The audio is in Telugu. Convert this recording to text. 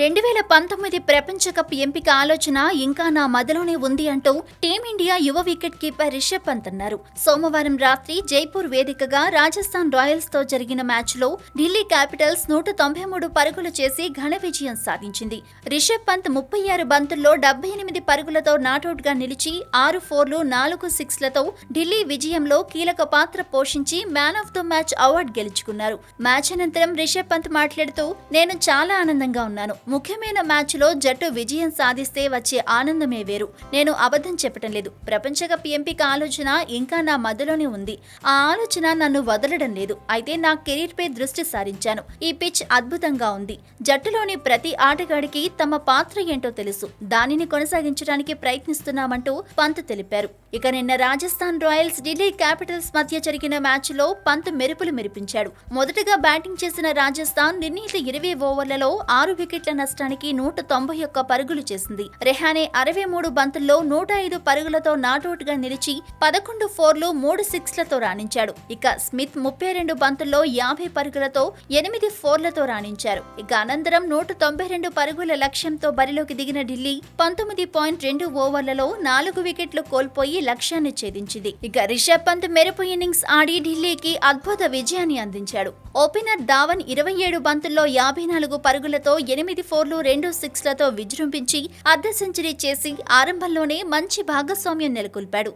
రెండు వేల పంతొమ్మిది ప్రపంచ కప్ ఎంపిక ఆలోచన ఇంకా నా మదిలోనే ఉంది అంటూ టీమిండియా యువ వికెట్ కీపర్ రిషబ్ పంత్ అన్నారు. సోమవారం రాత్రి జైపూర్ వేదికగా రాజస్థాన్ రాయల్స్తో జరిగిన మ్యాచ్లో ఢిల్లీ క్యాపిటల్స్ నూట తొంభై మూడు పరుగులు చేసి ఘన విజయం సాధించింది. రిషబ్ పంత్ ముప్పై ఆరు బంతుల్లో డెబ్బై ఎనిమిది పరుగులతో నాటౌట్గా నిలిచి ఆరు ఫోర్లు నాలుగు సిక్స్లతో ఢిల్లీ విజయంలో కీలక పాత్ర పోషించి man of the match award గెలుచుకున్నారు. మ్యాచ్ అనంతరం రిషబ్ పంత్ మాట్లాడుతూ నేను చాలా ఆనందంగా ఉన్నాను. ముఖ్యమైన మ్యాచ్లో జట్టు విజయం సాధిస్తే వచ్చే ఆనందమే వేరు. నేను అబద్ధం చెప్పటం లేదు. ప్రపంచ కప్ ఎంపిక ఆలోచన ఇంకా నా మధ్యలోనే ఉంది. ఆ ఆలోచన నన్ను వదలడం లేదు. అయితే నా కెరీర్ పై దృష్టి సారించాను. ఈ పిచ్ అద్భుతంగా ఉంది. జట్టులోని ప్రతి ఆటగాడికి తమ పాత్ర ఏంటో తెలుసు. దానిని కొనసాగించడానికి ప్రయత్నిస్తున్నామంటూ పంత్ తెలిపారు. ఇక నిన్న రాజస్థాన్ రాయల్స్ ఢిల్లీ క్యాపిటల్స్ మధ్య జరిగిన మ్యాచ్లో పంత్ మెరుపులు మెరిపించాడు. మొదటగా బ్యాటింగ్ చేసిన రాజస్థాన్ నిర్ణీత ఇరవై ఓవర్లలో ఆరు వికెట్ల నష్టానికి నూట తొంభై ఒక్క పరుగులు చేసింది. రెహానే అరవై మూడు బంతుల్లో నూట ఐదు పరుగులతో నాటౌట్గా నిలిచి పదకొండు ఫోర్లు మూడు సిక్స్లతో రాణించాడు. ఇక స్మిత్ ముప్పై రెండు బంతుల్లో యాభై పరుగులతో ఎనిమిది ఫోర్లతో రాణించారు. ఇక అనంతరం నూట తొంభై రెండు పరుగుల లక్ష్యంతో బరిలోకి దిగిన ఢిల్లీ పంతొమ్మిది పాయింట్ రెండు ఓవర్లలో నాలుగు వికెట్లు కోల్పోయి లక్ష్యాన్ని ఛేదించింది. ఇక రిషబ్ పంత్ మెరుపు ఇన్నింగ్స్ ఆడి ఢిల్లీకి అద్భుత విజయాన్ని అందించాడు. ఓపెనర్ ధావన్ ఇరవై ఏడు బంతుల్లో యాభై నాలుగు పరుగులతో ఎనిమిది ఎనిమిది ఫోర్లు రెండు సిక్స్లతో విజృంభించి అర్ధ సెంచరీ చేసి ఆరంభంలోనే మంచి భాగస్వామ్యం నెలకొల్పాడు.